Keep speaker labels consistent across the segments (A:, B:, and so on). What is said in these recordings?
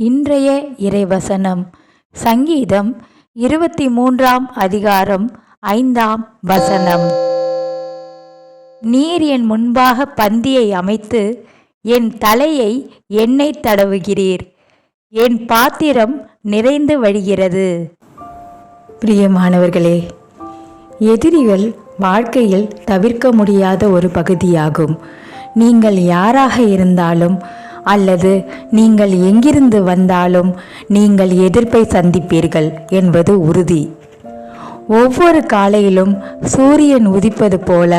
A: இன்றைய இறைவசனம். சங்கீதம் இருபத்தி மூன்றாம் அதிகாரம் ஐந்தாம் வசனம். நீர் என் முன்பாக பந்தியை அமைத்து என் தலையை எண்ணெய் தடவுகிறீர். என் பாத்திரம் நிறைந்து வழிகிறது. பிரியமானவர்களே எதிரிகள் வாழ்க்கையில் தவிர்க்க முடியாத ஒரு பகுதியாகும். நீங்கள் யாராக இருந்தாலும் அல்லது நீங்கள் எங்கிருந்து வந்தாலும் நீங்கள் எதிர்ப்பை சந்திப்பீர்கள் என்பது உறுதி. ஒவ்வொரு காலையிலும் சூரியன் உதிப்பது போல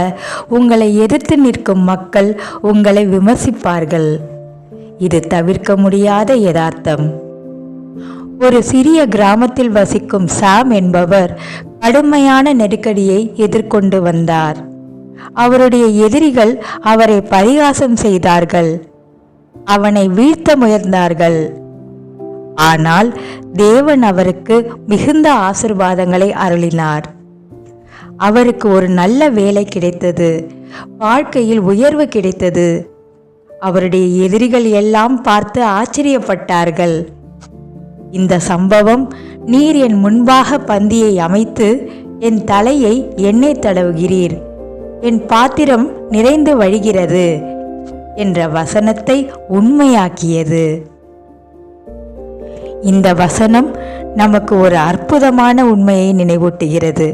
A: உங்களை எதிர்த்து நிற்கும் மக்கள் உங்களை விமர்சிப்பார்கள். இது தவிர்க்க முடியாத யதார்த்தம். ஒரு சிறிய கிராமத்தில் வசிக்கும் சாம் என்பவர் கடுமையான நெருக்கடியை எதிர்கொண்டு வந்தார். அவருடைய எதிரிகள் அவரை பரிகாசம் செய்தார்கள். அவனை வீழ்த்த முயன்றார்கள். ஆனால் தேவன் அவருக்கு மிகுந்த ஆசிர்வாதங்களை அருளினார். அவருக்கு ஒரு நல்ல வேலை கிடைத்தது. வாழ்க்கையில் உயர்வு கிடைத்தது. அவருடைய எதிரிகள் எல்லாம் பார்த்து ஆச்சரியப்பட்டார்கள். இந்த சம்பவம் நீர் என் முன்பாக பந்தியை அமைத்து என் தலையை எண்ணெய் தடவுகிறீர். என் பாத்திரம் நிறைந்து வழிகிறது. என்ற வசனத்தை உண்மையாக்கியது. இந்த வசனம் நமக்கு ஒரு அற்புதமான உண்மையை நினைவூட்டுகிறது.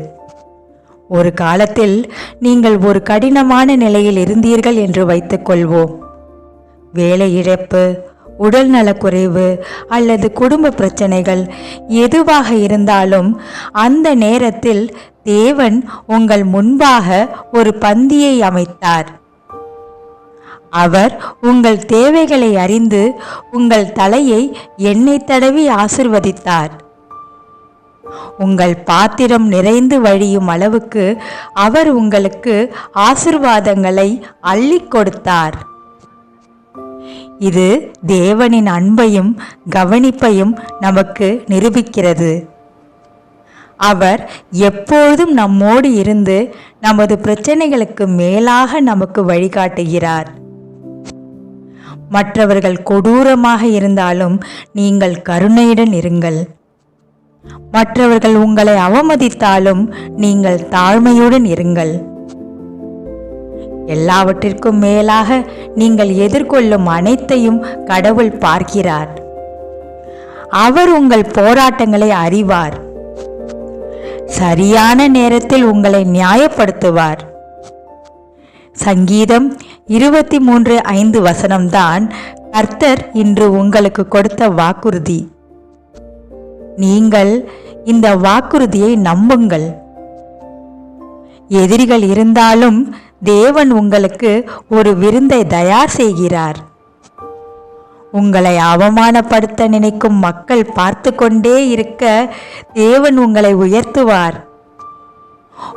A: ஒரு காலத்தில் நீங்கள் ஒரு கடினமான நிலையில் இருந்தீர்கள் என்று வைத்துக்கொள்வோம் வேலை இழப்பு உடல் நலக்குறைவு அல்லது குடும்ப பிரச்சனைகள் எதுவாக இருந்தாலும் அந்த நேரத்தில் தேவன் உங்கள் முன்பாக ஒரு பந்தியை அமைத்தார். அவர் உங்கள் தேவைகளை அறிந்து உங்கள் தலையை எண்ணெய் தடவி ஆசிர்வதித்தார். உங்கள் பாத்திரம் நிறைந்து வழியும் அளவுக்கு அவர் உங்களுக்கு ஆசிர்வாதங்களை அள்ளி கொடுத்தார். இது தேவனின் அன்பையும் கவனிப்பையும் நமக்கு நிரூபிக்கிறது. அவர் எப்பொழுதும் நம்மோடு இருந்து நமது பிரச்சனைகளுக்கு மேலாக நமக்கு வழிகாட்டுகிறார். மற்றவர்கள் கொடூரமாக இருந்தாலும் நீங்கள் கருணையுடன் இருங்கள். மற்றவர்கள் உங்களை அவமதித்தாலும் நீங்கள் தாழ்மையுடன் இருங்கள். எல்லாவற்றிற்கும் மேலாக நீங்கள் எதிர்கொள்ளும் அனைத்தையும் கடவுள் பார்க்கிறார். அவர் உங்கள் போராட்டங்களை அறிவார். சரியான நேரத்தில் உங்களை நியாயப்படுத்துவார். சங்கீதம் இருபத்தி மூன்று ஐந்து வசனம்தான் கர்த்தர் இன்று உங்களுக்கு கொடுத்த வாக்குறுதி. நீங்கள் இந்த வாக்குறுதியை நம்புங்கள். எதிரிகள் இருந்தாலும் தேவன் உங்களுக்கு ஒரு விருந்தை தயார் செய்கிறார். உங்களை அவமானப்படுத்த நினைக்கும் மக்கள் பார்த்து கொண்டே இருக்க தேவன் உங்களை உயர்த்துவார்.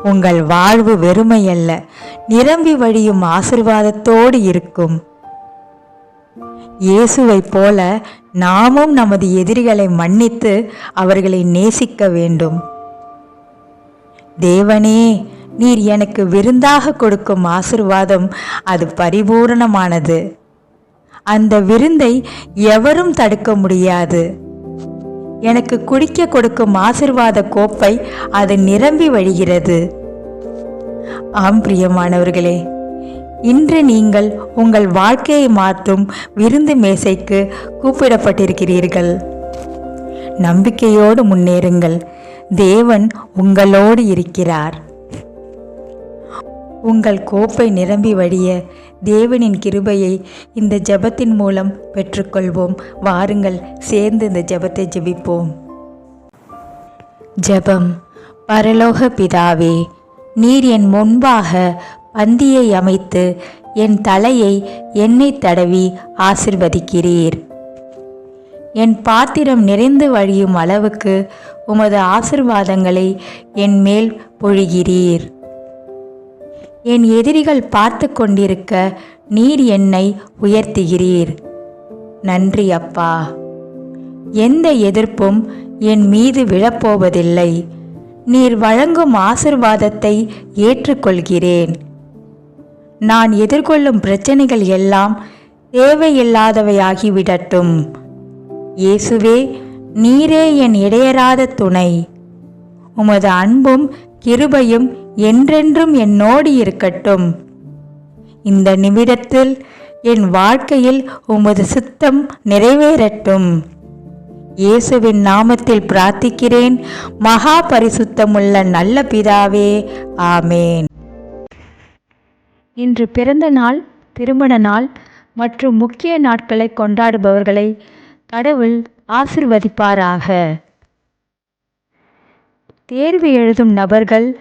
A: உங்கள் வாழ்வு வெறுமையல்ல. நிரம்பி வழியும் ஆசிர்வாதத்தோடு இருக்கும். இயேசுவைப் போல நாமும் நமது எதிரிகளை மன்னித்து அவர்களை நேசிக்க வேண்டும். தேவனே நீர் எனக்கு விருந்தாக கொடுக்கும் ஆசிர்வாதம் அது பரிபூரணமானது. அந்த விருந்தை எவரும் தடுக்க முடியாது. எனக்கு குடிக்க கொடுக்கும் ஆசிர்வாத கோப்பை அது நிரம்பி வழிகிறது. ஆம் பிரியமானவர்களே இன்று நீங்கள் உங்கள் வாழ்க்கையை மாற்றும் விருந்து மேசைக்கு கூப்பிடப்பட்டிருக்கிறீர்கள். நம்பிக்கையோடு முன்னேறுங்கள். தேவன் உங்களோடு இருக்கிறார். உங்கள் கோப்பை நிரம்பி வழிய தேவனின் கிருபையை இந்த ஜெபத்தின் மூலம் பெற்றுக்கொள்வோம். வாருங்கள் சேர்ந்து இந்த ஜெபத்தை ஜெபிப்போம். ஜெபம் பரலோக பிதாவே நீர் என் முன்பாக பந்தியை அமைத்து என் தலையை எண்ணெய் தடவி ஆசிர்வதிக்கிறீர். என் பாத்திரம் நிறைந்து வழியும் அளவுக்கு உமது ஆசிர்வாதங்களை என் மேல் பொழிகிறீர். என் எதிரிகள் பார்த்து கொண்டிருக்க நீர் என்னை உயர்த்துகிறீர். நன்றி அப்பா. எந்த எதிர்ப்பும் என் மீது விழப்போவதில்லை. நீர் வழங்கும் ஆசிர்வாதத்தை ஏற்றுக்கொள்கிறேன். நான் எதிர்கொள்ளும் பிரச்சனைகள் எல்லாம் தேவையில்லாதவையாகிவிடட்டும். இயேசுவே நீரே என் இடையராத துணை. உமது அன்பும் கிருபையும் என்றென்றும் என்னோடு இருக்கட்டும். இந்த நிமிடத்தில் என் வாழ்க்கையில் உமது சித்தம் நிறைவேறட்டும். இயேசுவின் நாமத்தில் பிரார்த்திக்கிறேன். மகா பரிசுத்தமுள்ள நல்ல பிதாவே ஆமேன்.
B: இன்று பிறந்த நாள் திருமண நாள் மற்றும் முக்கிய நாட்களை கொண்டாடுபவர்களை கடவுள் ஆசிர்வதிப்பாராக. தேர்வு எழுதும் நபர்கள்